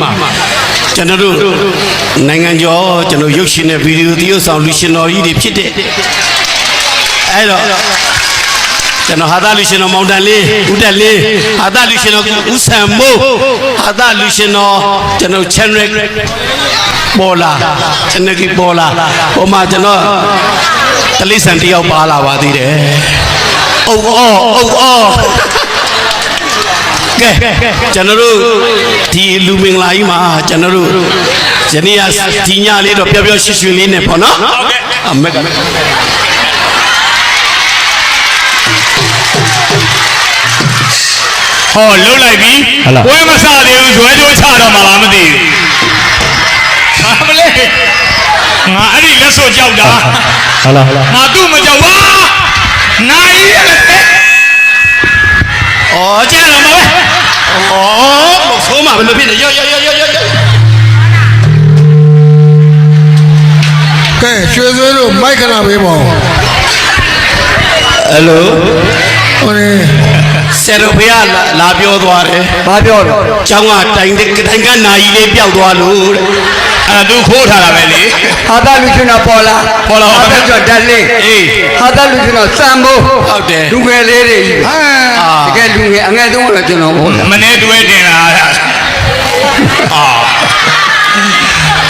မှာကျွန်တော်တို့နိုင်ငံကျော်ကျွန်တော်ရုပ်ရှင်နဲ့ဗီဒီယိုသရုပ်ဆောင်လူရှင်တော်ကြီးတွေဖြစ်တဲ့အဲ့တော့ကျွန်တော်ဟာသလူရှင်တော်မောင်တန်လေးဦးတက်လေးဟာသလူရှင်တော်ဦးဆံမိုးဟာသလူရှင်တော်ကျွန်တော် channel ပေါ်လာ channel ကြီးပေါ်လာဟိုမှာကျွန်တော်တလိဆန်တယောက်ပါလာပါသေးတယ်အုတ်အောအုတ်အော ကဲကျွန်တော်တို့ဒီလူမင်္ဂလာကြီးမှာကျွန်တော်တို့ယနေ့ကဒီညလေးတော့ပျော်ပျော်ရွှင်ရွှင်လေးနဲ့ပေါ့နော်ဟုတ်ကဲ့အမက်ကဟောလှုပ်လိုက်ပြီပွဲမစသေးဘူးဇွဲကြိုးချတော့မှလားမသိဘူးဟာမလေးငါအဲ့ဒီလက်စော့ကြောက်တာဟလာဟလာငါသူ့မကြောက်ဝါနိုင်ရလေဩကြားတော့ မှာပဲဩမဆိုးမှာဘယ်လိုဖြစ်လဲရော့ရော့ရော့ရော့ရော့ကဲရွှေသွေးတို့မိုက်ခဏပေးပါဦးဟယ်လိုဟိုလေဆရာတော်ဘုရားလာလာပြောသွားတယ်ဘာပြောတော့ကျောင်းကတိုင်တဲ့တိုင်ကနာကြီးလေးပျောက်သွားလို့တဲ့ အဲ့ဒါသူခိုးထားတာပဲလေဟာတာလူချင်းတော့ပေါ်လာပေါ်လာပါဟာတာကျော်တက်လေးအေးဟာတာလူချင်းတော့စံမိုးဟုတ်တယ်လူငယ်လေးတွေကြီးဟာတကယ်လူငယ်အငယ်ဆုံးတော့ကျွန်တော်ဟုတ်လားမနေ့တွဲတင်လာတာအာ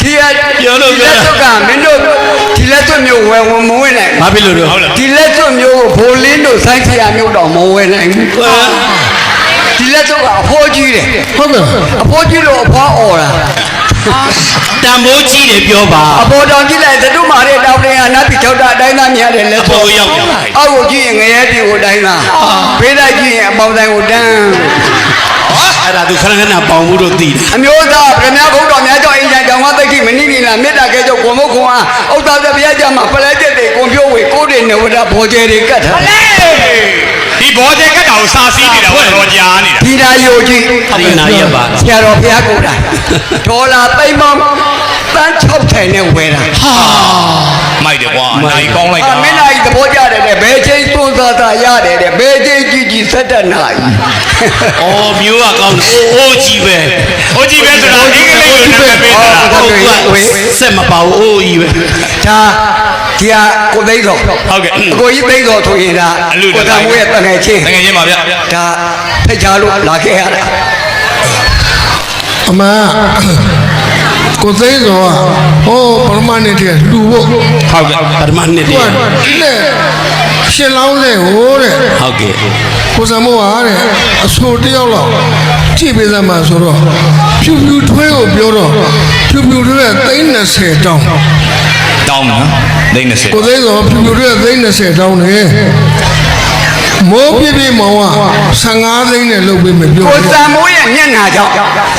ဒီကဒီလက်စွပ်ကမင်းတို့ဒီလက်စွပ်မျိုးဝယ်ဝင်မဝင်နိုင်ဘာဖြစ်လို့တော့ဟုတ်လားဒီလက်စွပ်မျိုးကိုဘိုလင်းတို့ဆိုင်းဆရာမျိုးတော့မဝယ်နိုင်ဘူးဒီလက်စွပ်ကအဖိုးကြီးတယ်ဟုတ်ကဲ့အဖိုးကြီးလို့အဖွားអော်တာ တန်မိုးကြီးတယ်ပြောပါအပေါ်တော်ကြည့်လိုက်သတုမာတဲ့တောင်တင်ကနတ်ပြည်၆တာအတိုင်းသားများတယ်လက်အပေါ်ကိုရောက်တယ်အောက်ကိုကြည့်ရင်ငရဲပြည်ကိုတိုင်းသားဖေးလိုက်ကြည့်ရင်အပေါင်းတိုင်းကိုတန်း အဲ့ဒါသူခဏခဏပေါင်မှုတို့သိတယ်အမျိုးသားဗြဟ္မဘုဒ္ဓများကြောင့်အင်ဂျန်ကြောင့်မသိခိမနိနိလာမေတ္တာကဲကြောင့်ကိုမုတ်ခွန်အားဥဒ္ဒါသဗျာကြမှာပလက်ကျက်တွေကွန်ပြိုးဝေကိုယ်တွေနဝဒဘောကျဲတွေကတ်ထားတယ်ဒီဘောကျဲကတ်တာကိုစာစီးနေတာတော့ကြားနေတာဒီသာယိုကြီးအရိနာရပါဆရာတော်ဘုရားကိုယ်တိုင်ဒေါ်လာသိန်းပေါင်းတန်း60နဲ့ဝယ်တာမိုက်တယ်ကွာနိုင်ကောင်းလိုက်အတာမင်းနိုင်သဘောကြတယ်တဲ့ဘယ်ချိန်သွန်သားသားရတယ်တဲ့ဘယ်ချိန် ကြည့်ကြည့်ဆက်တက်နိုင်ဩမျိုးကကောင်းတယ်အိုးကြီးပဲဟိုကြည့်ပဲဆိုတာအင်္ဂလိပ်လိုနာမည်ပေးတာဟုတ်ကဲ့ဆက်မပါဘူးအိုးကြီးပဲဒါဒီဟာကိုသိန်းတော်ဟုတ်ကဲ့အကိုကြီးသိန်းတော်ဆိုရင်ဒါအလူကိုသာမွေးရဲ့တငယ်ချင်းတကယ်ချင်းပါဗျဒါဖိတ်ချလို့လာခဲ့ရတာအမကိုသိန်းစောကဟောပရမနဲ့တည်းလှူဖို့ဟုတ်ကဲ့ပထမနှစ်တသူည်းကနဲ့ ရှင်လောင်းတဲ့ဟိုတဲ့ဟုတ်ကဲ့ကိုစံမိုးဟာတဲ့အဆိုတယောက်လောက်ကြည့်ပေးစမ်းပါဆိုတော့ဖြူဖြူထွေးကိုပြောတော့ဖြူဖြူထွေးကသိန်း20တောင်းတောင်းနော်ဒိန်း20ကိုသိန်းစောဖြူဖြူထွေးကသိန်း20တောင်းတယ်မိုးပြပြမောင်က15သိန်းနဲ့လုပ်ပေးမယ်ပြောကိုတယ်သာမွေးရဲ့မျက်နှာကြောင့်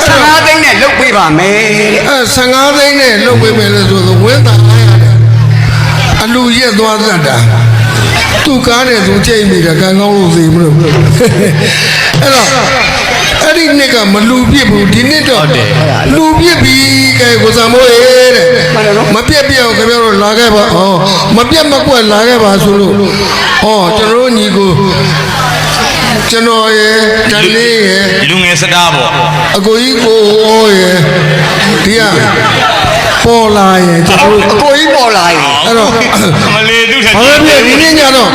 15သိန်းနဲ့လုတ်ပေးပါမယ်တဲ့အဲ15သိန်းနဲ့လုပ်ပေးမယ်လို့ဆိုတော့ဝင်းသားအားရတယ်အလူရက်သွားတတ်တာ သူကားတယ်သူချိန်မိတယ်ကံကောင်းလို့သိမလို့အဲ့တော့အဲ့ဒီနှစ်ကမလူပြစ်ဘူးဒီနှစ်တော့လူပြစ်ပြီကဲကိုစံမိုးရဲ့တဲ့မပြက်ပြက်အောင်ခင်ဗျားတို့လာခဲ့ပါဩမပြက်မကွက်လာခဲ့ပါဆိုလို့ဩကျွန်တော်တို့ညီကို ကျွန်တော်ရဲ့တန်လေးရဲ့လူငယ်စတားပေါ့အကိုကြီးကိုဩရဲ့ဒီကပေါ်လာရဲ့ကျွန်တော်တို့အကိုကြီးပေါ်လာရင်အဲ့တော့မလေးသူထက်ဘာပဲဖြစ်ဒီနေ့ညတော့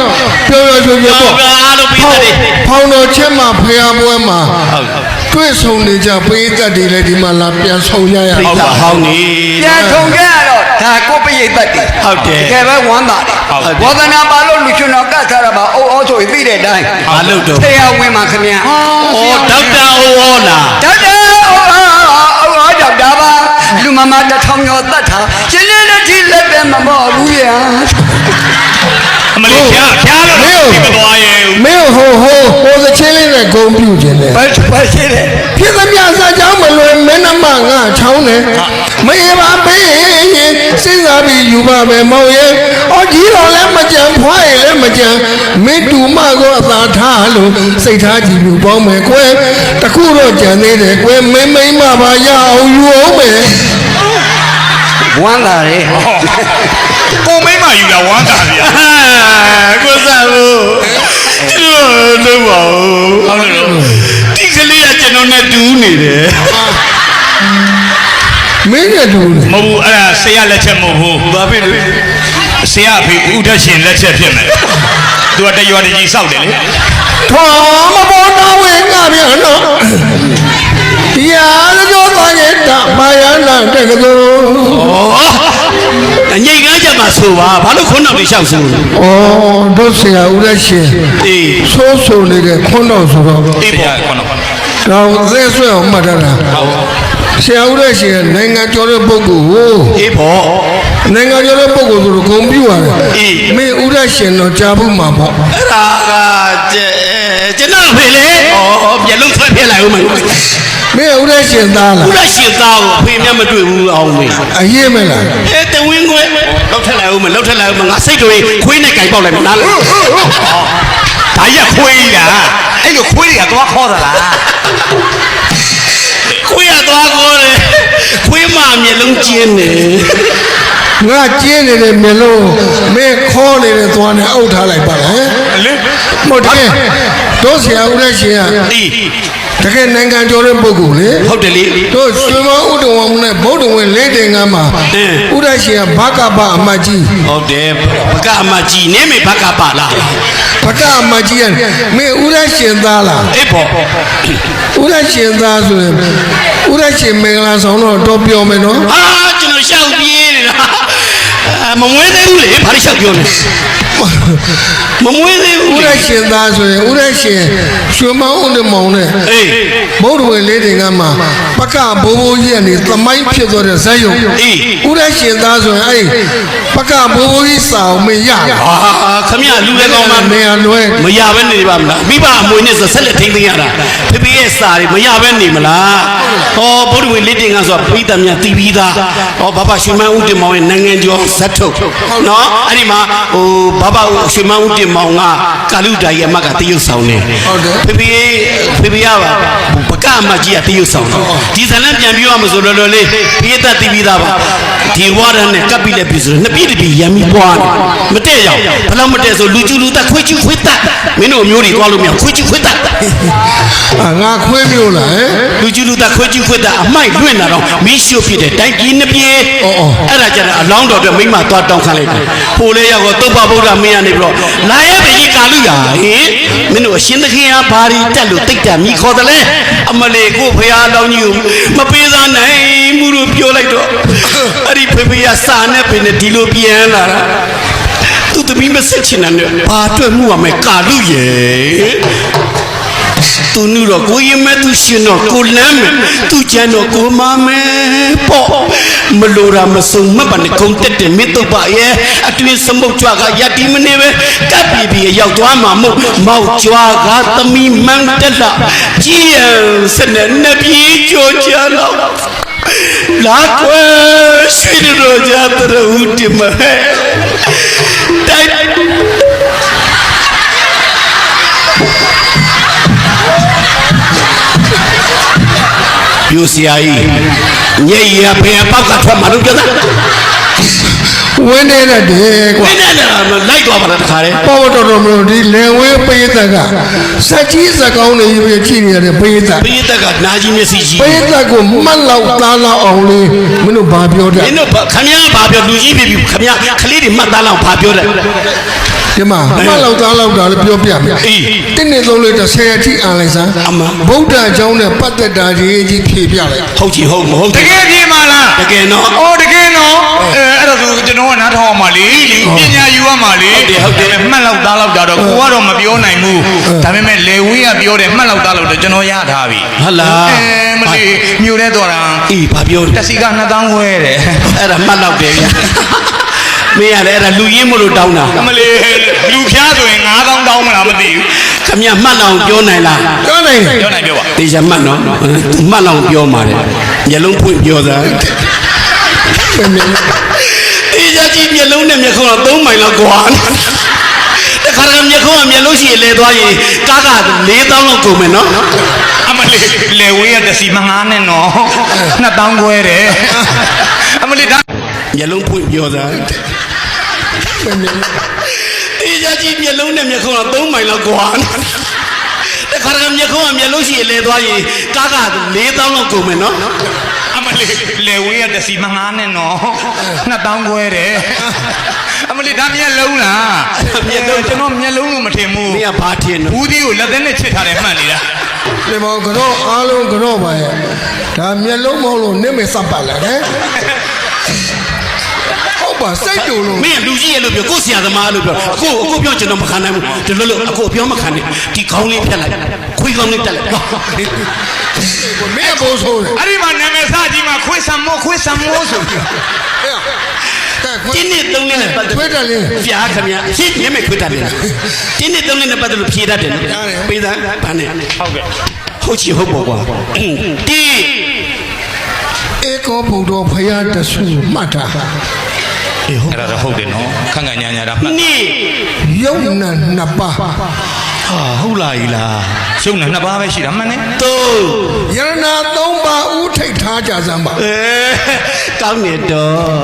ပြောပြောပြောပြောဟုတ်ပေါ့ကဲ့အားလုံးပြီးသားတွေဖောင်းတော်ချက်မှာဖျားပွဲမှာဟုတ်တွေ့ဆုံနေကြပေးသက်တွေလည်းဒီမှာလာပြန်ဆုံရရပြိဿဟောင်းနေပြန်ထုံခဲ့ရတော့ ဒါကိုပရိသတ်တယ်ဟုတ်တယ်တကယ်ပဲဝမ်းသာတယ်ဘောဓနာပါလို့လူချွန်တော်ကတ်ထားတာပါအိုးအိုးဆိုရင်သိတဲ့အတိုင်းဘာလို့တော့ဆရာဝင်မှာခင်ဗျာဩဒေါက်တာအိုဟောလားဒေါက်တာအိုးအိုးဒေါက်တာပါလူမမတစ်ထောင်ကျော်တတ်တာရှင်းလင်းတဲ့ဒီလက်ပဲမမော့ဘူးဗျာအမလေးဖျားဖျားလို့ဒီမသွားရဲ့မင်းဟိုဟိုဟိုသချင်းလေးနဲ့ဂုံပြူခြင်းလေဘယ်ဘာရှိလဲဖြစ်သမျှစာကြောင်းမလွယ်မင်းနှမငါချောင်းတယ်မရေပါပေးရင်စဉ်း စားပြီးယူပါမယ်မောင်ရဲ့အော်ကြီးတော်လည်းမကြံဖွားရင်လည်းမကြံမင်းတူမကိုအသာထားလို့စိတ်ထားကြည့်လူပေါင်းမယ်ကွယ်တခုတော့ကြံသေးတယ်ကွယ်မင်းမိမ့်မပါရအောင်ယူအောင်မယ်ဝမ်းသာတယ်ကိုမိမ့်မယူတာဝမ်းသာဗျာကိုစားဘူးကျွန်တော်လုံးပါဦးဟုတ်လို့ဒီကလေးကကျွန်တော်နဲ့တူးနေတယ် မင်းရဲ့တူလေမဟုတ်ဘူးအဲ့ဒါဆရာလက်ချက်မဟုတ်ဘူးဘာဖြစ်လဲဆရာအဖေဦးတက်ရှင်လက်ချက်ဖြစ်မယ်သူကတရွာတကြီးစောက်တယ်လေထွာမပေါ်တော်ဝင်ငါပြန်တော့ရာဇကျော်သားရဲ့တမာယနာတဲ့ကတော်ဩအငိတ်ကားကြမှာဆိုပါဘာလို့ခွန်းတော်တွေလျှောက်ဆိုလဲဩတို့ဆရာဦးရဲ့ရှင်အေးဆိုးဆိုးနေတဲ့ခွန်းတော်ဆိုတော့အေးပေါ့ခေါနော်တော့သက်ဆွဲအောင်မှတ်ထားတာ ဆရာဦးရဲ့ရှင်နိုင်ငံကျော်တဲ့ပုဂ္ဂိုလ်ကိုအေးပေါ့နိုင်ငံကျော်တဲ့ပုဂ္ဂိုလ်ဆိုတော့ဂုံပြူရတယ်အေးမင်းဦးရဲ့ရှင်တော့ကြားဘူးမှာပေါ့အဲ့ဒါကကျဲကျွန်တော်ဖေလေဩမျက်လုံးဆွဲပြလိုက်ဦးမယ်မင်းဦးရဲ့ရှင်သားလားဘုရားရှင်သားကိုအဖေမျက်မတွေ့ဘူးအောင်မေအရေးမလားအဲတဝင်းခွဲလောက်ထက်လိုက်ဦးမယ်လောက်ထက်လိုက်ဦးမယ်ငါစိတ်တွေခွေးနဲ့ကြိုက်ပေါက်လိုက်မယ်နားလေဒါရက်ခွေးတာအဲ့လိုခွေးတွေကသွားခေါ်သလား ခွေးရသွားကိုလေခွေးမမျက်လုံးကျင်းနေငါကျင်းနေတဲ့မျက်လုံးမင်းခေါ်နေတဲ့သွားနဲ့အုပ်ထားလိုက်ပါလားလေမဟုတ်တယ်တို့ဆရာဦးရဲ့ရှင်ကအေးတကယ်နိုင်ငံကျော်တဲ့ပုဂ္ဂိုလ်လေဟုတ်တယ်လေတို့ရွှေမောင်းဥဒ္ဒဝံနဲ့ဗုဒ္ဓဝင်လေးတင်ကမ်းမှာအင်းဥရရှင်ကဘကပအမတ်ကြီးဟုတ်တယ်ဘကအမကြီးနေမေဘကပါလား ဘကအမတ်ကြီးကမင်းဥရရှင်သားလားအေးပေါ့ဥရရှင်သားဆိုရင်ဥရရှင်မင်္ဂလာဆောင်တော့တော့ပြောမယ်နော်အာကျွန်တော်ရှောက်ပြေးနေတာအာ မမွေးသေးဘူးလေဘာလို့ရှောက်ပြောလဲမမွေးသေးဘူးဥရလေရှင်သားဆိုရင်ဥရရှင်ရွှေမောင်းဥဒ္ဒမောင်နဲ့အေးဗုဒ္ဓဝင်လေးတင်ကမ်းမှာဘကဘိုးဘိုးကြီးကနေသမိုင်းဖြစ်သွားတဲ့ဇက်ယုံအေးဥရရှင်သားဆိုရင်အဲ့ဘကဘိုးဘိုးကြီးစာအောင်မရတာအာခမရလူလည်းကောင်းမှနေရလွဲမရဘဲနေပါမလားမိဘအမွေနဲ့ဆိုဆက်လက်ထိမ့်သိမ်းရတာဖေဖေရဲ့စာတွေမရဘဲနေမလား ဟောဗုဒ္ဓဝင်လေးတင်ကဆိုတာပိဋကမြတ်တီးပြီးသားဟောဘာဘာရွှေမန်းဦးတင်မောင်ရဲ့နိုင်ငံကျော်ဇတ်ထုတ်နော်အဲ့ဒီမှာဟိုဘာဘာရွှေမန်းဦးတင်မောင်ကကာလူတိုင်ရဲ့အမတ်ကတရုတ်ဆောင်နေဖေဖေဖေဖေရပါဘကအမကြီးကတရုတ်ဆောင်တယ်ဒီဇလန်ပြန်ပြောရမဆိုလောလောလေးပိဋကတီးပြီးသားပါဒီဝါရနဲ့ကပ်ပြီးလက်ပြီဆိုတော့နှစ်ပြည့်တစ်ပြည့်ရံပြီးပွားတယ်မတည့်ရောက်ဘယ်တော့မတည့်ဆိုလူကျူလူတက်ခွေးကျူခွေးတက်မင်းတို့မျိုးတွေသွားလို့မရခွေးကျူခွေးတက်အာငါခွေးမျိုးလားဟဲ့လူကျူလူတက်ခွေးကျူခွေးတက်အမိုက်လွင့်လာတော့မီးရှို့ဖြစ်တယ်တိုင်းပြည်နှစ်ပြေအော်အော်အဲ့ဒါကြတော့အလောင်းတော်အတွက်မိမသွားတောင်းခံလိုက်တယ်ပိုလေရောက်တော့တုတ်ပဗုဒ္ဓမင်းရနေပြီးတော့လာရဲ့ဘကြီးကာလူရာဟင်မင်းတို့အရှင်သခင်အားဘာရီတက်လို့တိတ်တမိခေါ်တယ်လေအမလေးကိုဖရာလောင်းကြီးကိုမပေးစားနိုင်မှုလို့ပြောလိုက်တော့အဲ့ဒီဖေဖေကစာနဲ့ပင်နဲ့ဒီလိုပြန်လာတာသူသမီးမစစ်ချင်တယ်ဘာအတွက်မှုရမယ်ကာလူရဲ့ သူနုတော့ကိုရင်မဲ့သူရှင်တော့ကိုလမ်းမယ်သူကျန်တော့ကိုမမယ်ပေါ့မလိုတာမစုံမပါနဲ့ခုံတက်တယ်မေတ္တပါရဲ့အတွင်းစမုတ်ကြွားကယက်တီမနေပဲကပ်ပြီးပြီးရောက်သွားမှာမို့မောက်ကြွားကသမီးမန်းတက်လာကြည်ရန်စနဲ့နှစ်ပြေးကြောကြတော့လာကွယ်ရွှေတို့ကြတဲ့ဦးတင်မဟဲ့တိုက် ပြူစရာကြီးညက်ရဖေပေါက်ကထွက်မှာလို့ပြောတာဝင်းနေတဲ့တဲ့ဝကွာင်းနေတာလိုက်သွားပါလားတခါတည်းပေါ်တော်တော်မလို့ဒီလေဝဲပိယတက်ကစက်ကြီးစကောင်းနေပြီကြည့်နေရတဲ့ပိယတက်ပိယတက်ကနာကြီးမျက်စိကြီးပိယတက်ကိုမတ်လောက်သားလောက်အောင်လေးမင်းတို့ဘာပြောတမတ်င်းတို့ခမည်းဘာပြောလူကြီးပြီပြီခမည်းကလေးတွေမှတ်သားလောက်ဘာပြောတယ် ဒီမှာမတ်လောက်သားလောက်တာလည်းပြောပြမယ်အေးတင်းနေသုံးလေးတစ်ဆယ်အထိအန်လိုက်စမ်းအမှန်ဗုဒ္ဓအကြောင်းနဲ့ပတ်သက်တာကြီးကြီးဖြေပြလိုက်ဟုတ်ကြီးဟုတ်မဟုတ်တကယ်ပြေးမလားတကယ်နော်အော်တကယ်နော်အဲအဲ့ဒါဆိုကျွန်တော်ကနားထောင်အောင်ပါလေပညာယူရမှာလေမှတ်လောက်သားလောက်တာတော့ကိုကတော့မပြောနိုင်ဘူးဒါပေမဲ့လေဝင်းကပြောတယ်မှတ်လောက်သားလောက်တော့ကျွန်တော်ရထားပြီဟလာအဲမလေးမြို့ထဲတော်တာအေးဘာပြောတက်စီက2000ဝဲတယ်အဲ့ဒါမှတ်လောက်တယ်ဗျာမင်းရတယ်အဲ့ဒါလူရင်းမလို့တောင်းတာအမလေးလူဖျားဆိုရင် 9000တောင်းမလားမသိဘူးခမည်းမှတ်လောက်ပြောနိုင်လားပြောနိုင်တယ်ပြောနိုင်ပြောပါတေချာမှတ်နော်မှတ်လောက်ပြောမှာတယ်မျက်လုံးဖွင့်ပြောတာတေချာကြည့်မျက်လုံးနဲ့မျက်ခုံးတော့3မိုင်လောက်ကွာတခါတည်းမျက်ခုံးကမျက်လုံးရှိရင်လဲသွားရင်ကားက4000လောက်ကုန်မယ်နော်အမလေးလေဝင်းကတက်စီမငားနဲ့နော်2000ဝဲတယ်အမလေးဒါမျက်လုံးဖွင့်ပြောတာ တေချာကြည့်မျက်လုံးနဲ့မျက်ခုံးတော့3မိုင်လောက်ကွာတခါတည်းမျက်ခုံးကမျက်လုံးရှိရင်လဲသွားရင်ကားက4000လောက်ကုန်မယ်နော်အမလေးလေဝေးရတစီမငားနဲ့နော်နှစ်တောင်းခွဲတယ်အမလေးဒါမျက်လုံးလားမျက်လုံးကျွန်တော်မျက်လုံးလို့မထင်ဘူးမင်းကဘာထင်တော့ဘူးသီးကိုလက်သက်နဲ့ချစ်ထားတယ်မှတ်နေတာဒီမောင်ကတော့အားလုံးကတော့ပါရဲ့ဒါမျက်လုံးမဟုတ်လို့နင့်မေစပ်ပတ်လာတယ်ဟုတ် ပါစိတ်တူလို့မင်းကလူကြီးရဲ့လို့ပြောကိုယ်ဆရာသမားလို့ပြောကိုအခုပြောကျွန်တော်မခံနိုင်ဘူးဒီလိုလိုအခုပြောမခံနဲ့ဒီခေါင်းလေးဖြတ်လိုက်ခွေးခေါင်းလေးတက်လိုက်ဟောမင်းကဘိုးဆိုးတယ်အဲ့ဒီမှာနာမည်စကြီးမှာခွေးဆံမိုးခွေးဆံမိုးဆိုပြီးကဲခွေးတင်းနဲ့သုံးလေးနဲ့ပတ်သက်ခွေးတက်လေးဖျားခင်ဗျာရှင်းညမဲ့ခွေးတက်တယ်တင်းနဲ့သုံးလေးနဲ့ပတ်သက်လို့ဖြေတတ်တယ်နော်ပေးသားဘာနဲ့ဟုတ်ကဲ့ဟုတ်ချင်ဟုတ်ပေါ့ကွာတင်းဧကောဘုဒ္ဓဖရာတဆူမှတ်တာ အေးဟုတ်အဲ့ဒါတော့ဟုတ်တယ်နော်ခန့်ခန့်ညာညာတာမှတ်နေယုံနာနှစ်ပါးဟာဟုတ်လားဤလားရှုံးတာနှစ်ပါးပဲရှိတာမှန်တယ်သုံးယရနာသုံးပါးဥထိတ်ထားကြစမ်းပါအဲကောင်းနေတော့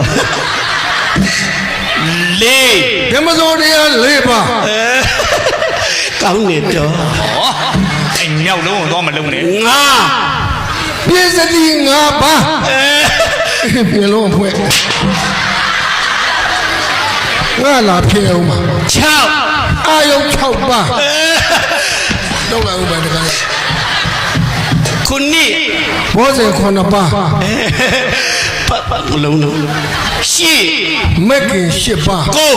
လေးဓမ္မစိုးတရား၄ပါးအဲကောင်းနေတော့ဟောအဲ့မြောက်လုံးတော့မလုံးနဲ့ငါပြည့်စတိ၅ပါးပြေလုံးဖွဲ့ ငါလာပြေအောင်ပါ6အာယု6ပါးတော့လာဦးပါတကယ်ခုနှစ်ဘောဇင်9ပါးပတ်ပတ်မလုံးလုံးရှစ်မက်ကင်10ပါးကို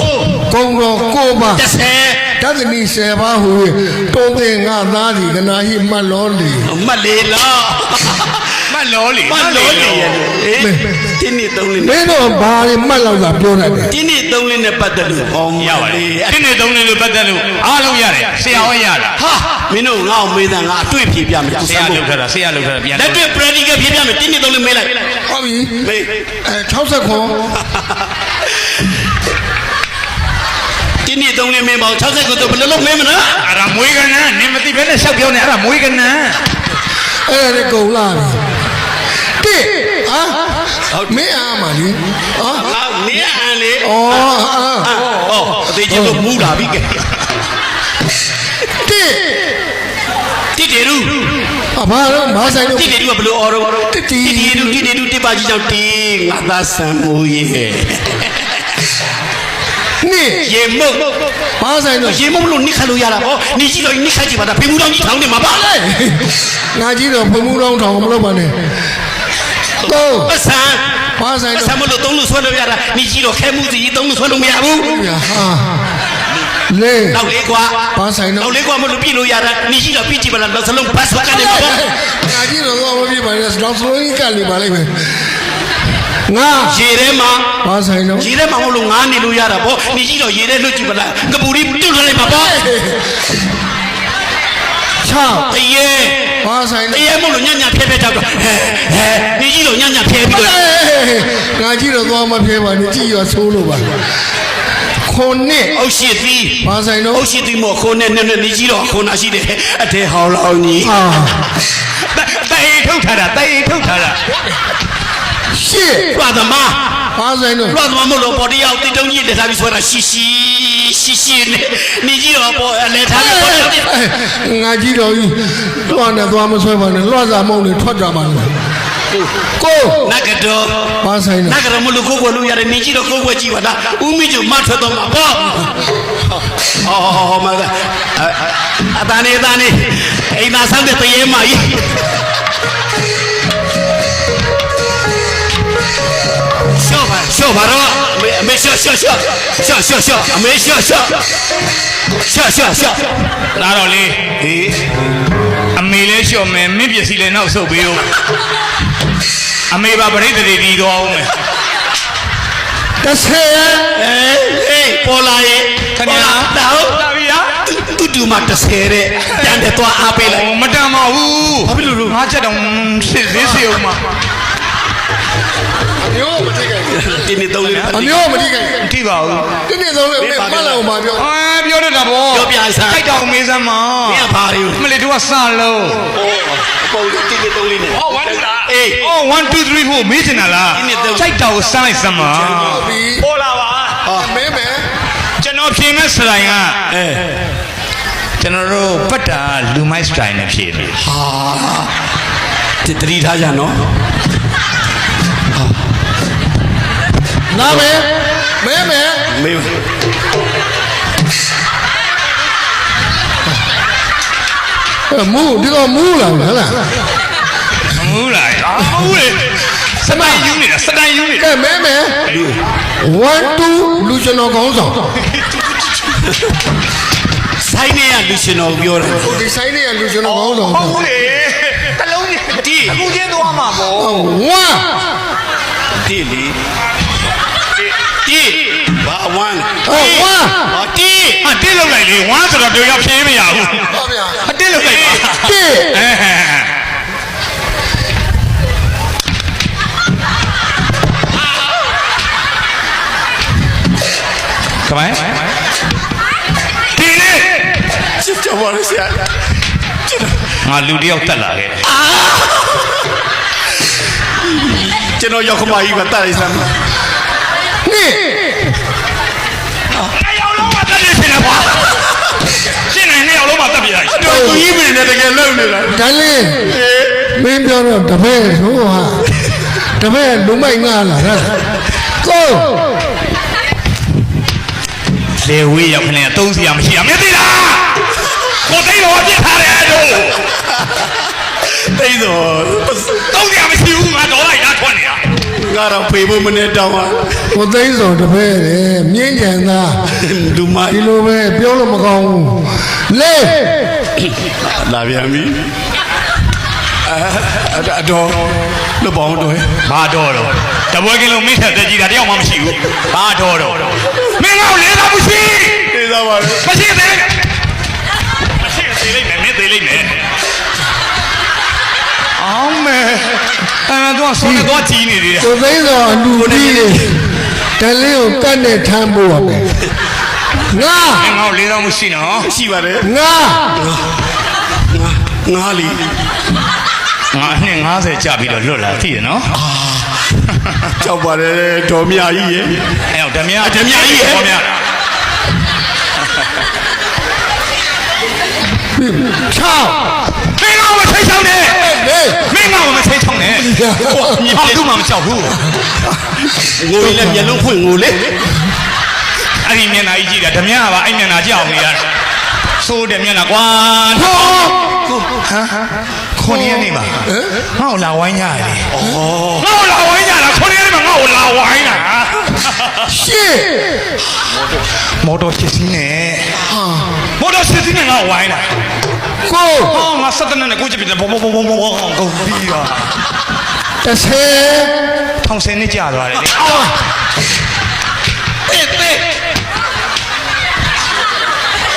ကုံတော်9ပါးတစ်ဆယ်တသနီ10ပါးဟူ၍တုံးတဲ့ငါသားဒီကနာဟိမှတ်လို့လေမတ်လေးလား မှတ်လို့လေမတ်လို့လေအေးတင်းနေသုံးလေးမင်းတို့ဘာတွေမှတ်လောက်တာပြောတတ်တယ်တင်းနေသုံးလေးနဲ့ပတ်သက်လို့ဟောရပါတယ်ဒီနေ့သုံးနေ့လို့ပတ်သက်လို့အားလုံးရတယ်ဆရာဟောရတာဟာမင်းတို့ငါ့ကိုမေးတာငါအတွေ့ဖြေပြမယ်ဆရာလောက်ထားတာဆရာလောက်ထားတာပြန်လက်တွေ့ practical ဖြေပြမယ်တင်းနေသုံးလေးမေးလိုက်ဟုတ်ပြီမေးအဲ60ခွန်တင်းနေသုံးလေးမေးပါဦး60ကိုတော့ဘယ်လိုလုပ်မေးမလဲအဲ့ဒါမွေးကနန်းနင်မသိဘဲနဲ့ရှောက်ပြောနေအဲ့ဒါမွေးကနန်းအဲ့ဒါလည်းကုန်လာပြီ တိဟာမင်းအားမလीဟာငါနေအန်လေဩအာဟောအသေးချင်းတော့မူလာပြီကဲတိတိတေရူအဘာတော့မဆိုင်တော့တိတေရူကဘယ်လိုအော်တော့တိတိတိတေရူတိတေရူတိပါကြီးကြောင့်တီးငါသားဆံမိုးရဲ့နိရေမုတ်ဘာဆိုင်တော့ရေမုတ်လို့နိခတ်လို့ရတာဟောနိရှိတော့နိခတ်ကြည့်ပါတာဖေဘူးတော်ကြီးထောင်းနေမှာပါငါကြီးတော့ဘုံမှုတော်ထောင်မလုပ်ပါနဲ့ တော့ပတ်ဆံဘာဆိုင်ပတ်တော့ဆံမလို့သုံးလို့ဆွဲလို့ရတာနိရှိတော့ခဲမှုစီသုံးလို့ဆွဲလို့မရဘူးညာဟာလေနောက်လေးကွာဘာဆိုင်တော့နောက်လေးကွာမလို့ပြည့်လို့ရတာနိရှိတော့ပြည့်ကြည့်ပါလားနောက်စလုံးဘတ်စကနေမှာပေါ့ငါကြီးတော့တော့မပြပါနဲ့တော့စလုံးကြီးကလေးပါလိမ့်မယ်ငါရေထဲမှာဘာဆိုင်တော့ရေထဲမှာမဟုတ်လို့ငားနေလို့ရတာပေါ့နိရှိတော့ရေထဲလွတ်ကြည့်ပါလားကပူရီတွတ်လိုက်မှာပေါ့ ချောင်းတရေဘာဆိုင်တတော့ရေမဟုတ်လို့ညံ့ညံ့ဖဲဖဲကြောက်တော့ဟဲဟဲနိရှိတော့ညံ့ညံ့ဖဲပြီးတော့ငါကြီးတော့သွားမပြေပါနဲ့ကြည်ရဆိုးလို့ပါခွန်နှစ်အုတ်ရှိသီးဘာဆိုင်တော့အုတ်ရှိသီးမို့ခိုးနဲ့နဲ့နဲ့နိရှိတော့ခိုးနာရှိတယ်အထဲဟောင်းလောင်းကြီးအာတိုင်ထုတ်ထားတာတိုင်ထုတ်ထားတာရှစ်လွှတ်သမားဘာဆိုင်တော့လွှတ်သမားမလို့ပေါ်တရားတိတုံးကြီးလက်ထားပြီးဆွဲတာရှိရှိရှိရှိနဲ့နိရှိတော့ပေါ်လက်ထားပြီးပေါ်တယ် ငါကြီးတော့ကြီးလွှတ်နဲ့သွားမဆွဲပါနဲ့လွှတ်စာမုံတွေထွက်ကြပါနဲ့ကိုနဂတော်ဘာဆိုင်နတော့ဂတော်မလို့ကိုကိုလို့ရတယ်နိရှိတော့ကိုကိုကြည့်ပါလားဦးမင်းကျမထွက်တော့မှာပေါ့ဟောဟောမကအတန်နေအတန်နေအိမ်သာဆန်းတဲ့တရေမကြီးရှော့ပါရှော့ပါတော့အ မေအမေရှော့ရှော့ရှော့ရှော့ရှော့ရှော့အမေရှော့ရှော့ရှော့ရှော့ရှော့ဒါတော့လေဟေးအမေလဲလျှော့မယ်မင်းပစ္စည်းလဲနောက်ဆုတ်ပေးဦးအမေပါပရိသေတွေဒီတော့အောင်မယ်တစ်ဆယ်အေးအေးပေါ်လာရဲ့ခင်ဗျာတောင်းလာပြီဟာတူတူမှ30တဲ့တန်တဲ့သွားအားပေးလိုက်ဟိုမတန်ပါဘူးဘာဖြစ်လို့လို့ငါချက်တော့စစ်စစ်စီအောင်မှာအ မျိုးမထိခိုက်ဒီနေ့သုံးလေးအမျိုးမထိခိုက်မထိပါဘူးဒီနေ့ဆုံးလေးမင်းမလာအောင်ပါပြောအာပြောတတ်တာဗောပြောပြစမ်းထိုက်တောင်မေးစမ်းမမင်းကဘာတွေမလေးတို့ကစလုံးပုံလေးဒီနေ့သုံးလေးနဲ့ဟောဝမ်းတူလားအေးအော်1 2 3 4မေးချင်တာလားဒီနေ့တော့ထိုက်တောင်ကိုစမ်းလိုက်စမ်းမဟုတ်ပြီပေါ်လာပါမင်းမယ်ကျွန်တော်ဖြေမဲ့စတိုင်ကအဲကျွန်တော်တို့ပတ်တာလူမိုက်စတိုင်နဲ့ဖြေတယ်ဟာတတိထားကြနော် သားမယ်မဲမယ်မေးအဲမူဒီတော့မူလာဟလားမူးလာအာမူးလေစတိုင်ယူနေတာစတိုင်ယူနေကဲမဲမယ်1 2လူကျွန်တော်ကောင်းဆောင်ဆိုင်နေရလူရှင်တော်ပြောတယ်ဒီဆိုင်တွေကလူကျွန်တော်ကောင်းဆောင်ဟုတ်ဘူးလေတလုံးကြီးဒီအခုချင်းသွားမှာပေါ့1တိလီ တိဘာဝမ်းဟော1ဟောတိအတင်းလောက်လိုက်လေဝမ်းဆိုတော့တို့ရောက်ဖြေးမရဘူးဟုတ်ဗျာအတင်းလောက်လိုက်ပါကဲအဲကမိုင်းဒီလေချစ်တော်ပါလေဆရာငါလူတယောက်တက်လာခဲ့တယ်ကျွန်တော်ရောက်ခမကြီးကတတ်လိုက်စမ်း နှစ်နှစ်ယောက်လုံးမတက်ပြရှင်တယ်ကွာရှင်းနေနှစ်ယောက်လုံးမတက်ပြလိုက်တော်သူကြီးမင်းနဲ့တကယ်လုံနေတာဒါလေးမင်းပြောတော့တပည့်ဆိုဟာတပည့်လူမိုက်ငါလာလားကိုလေဝေးရောက်ခနဲ့သုံးစီရမရှိတာမသိလားကိုသိတော်ပြစ်ထားတယ်တို့တိတ်တော် ငါတော့ဖေဖို့မနဲ့တောင်းပါကိုသိန်းစုံတပည့်လေမြင်းကြံသားလူမဒီလိုပဲပြောလို့မကောင်းဘူးလေလာပြန်ပြီအဲအတော်လွတ်ပေါင်းတော့ဘာတော့တော့တပွဲကင်းလုံးမိထက်တက်ကြီးတာတယောက်မှမရှိဘူးဘာတော့တော့မင်းကောလေးသားမရှိသိသားပါလေမရှိသေးမရှိသေးလိမ့်မယ်မင်းသေးလိမ့်မယ် အောင်မဲအဲတော့ဆုံးတော့ကြီးနေသေးတယ်ကိုသိန်းစုံအလူကြီးလေတလေးကိုကတ်နဲ့ထမ်းဖို့ရမယ်ငါမင်းကောလေးသားမရှိနော်ရှိပါတယ်ငါငါလီငါနှစ်90ကြာပြီးတော့လွတ်လာသိတယ်နော်ကြောက်ပါတယ်တော်မြကြီးရဲ့အဲ့တော့ဓမြဓမြကြီးရဲ့ဓမြ6မင်းကောမ ထိတ်ချောင်းနဲ့လေမင်းကောမထိတ်ချောင်းနဲ့ညီမတို့မှမကြောက်ဘူးငိုရင်လည်းမျက်လုံးဖွင့်ငိုလေအဲ့ဒီမျက်နှာကြီးကြည့်တာဓမြကပါအဲ့မျက်နှာကြောက်နေတာဆိုးတယ်မျက်နှာကွာဟမ်ခွန်ရနေပါငါ့ကိုလာဝိုင်းကြရတယ်ဩငါ့ကိုလာဝိုင်းကြတာခွန်ရနေမှာငါ့ကိုလာဝိုင်းတာရှေ့မော်တော်ရှစ်စီးနဲ့မော်တော်ရှစ်စီးနဲ့ငါ့ကိုဝိုင်းတာ ကိုဟောငါစက်တနနဲ့ကိုကြည့်ပြီးဘုံဘုံဘုံဘုံဘုံကုန်ပြီးတော့30ထောင်ဆယ်နှစ်ကြာသွားတယ်လေတဲ့တဲ့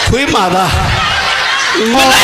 ခွေးမာသားမလဲ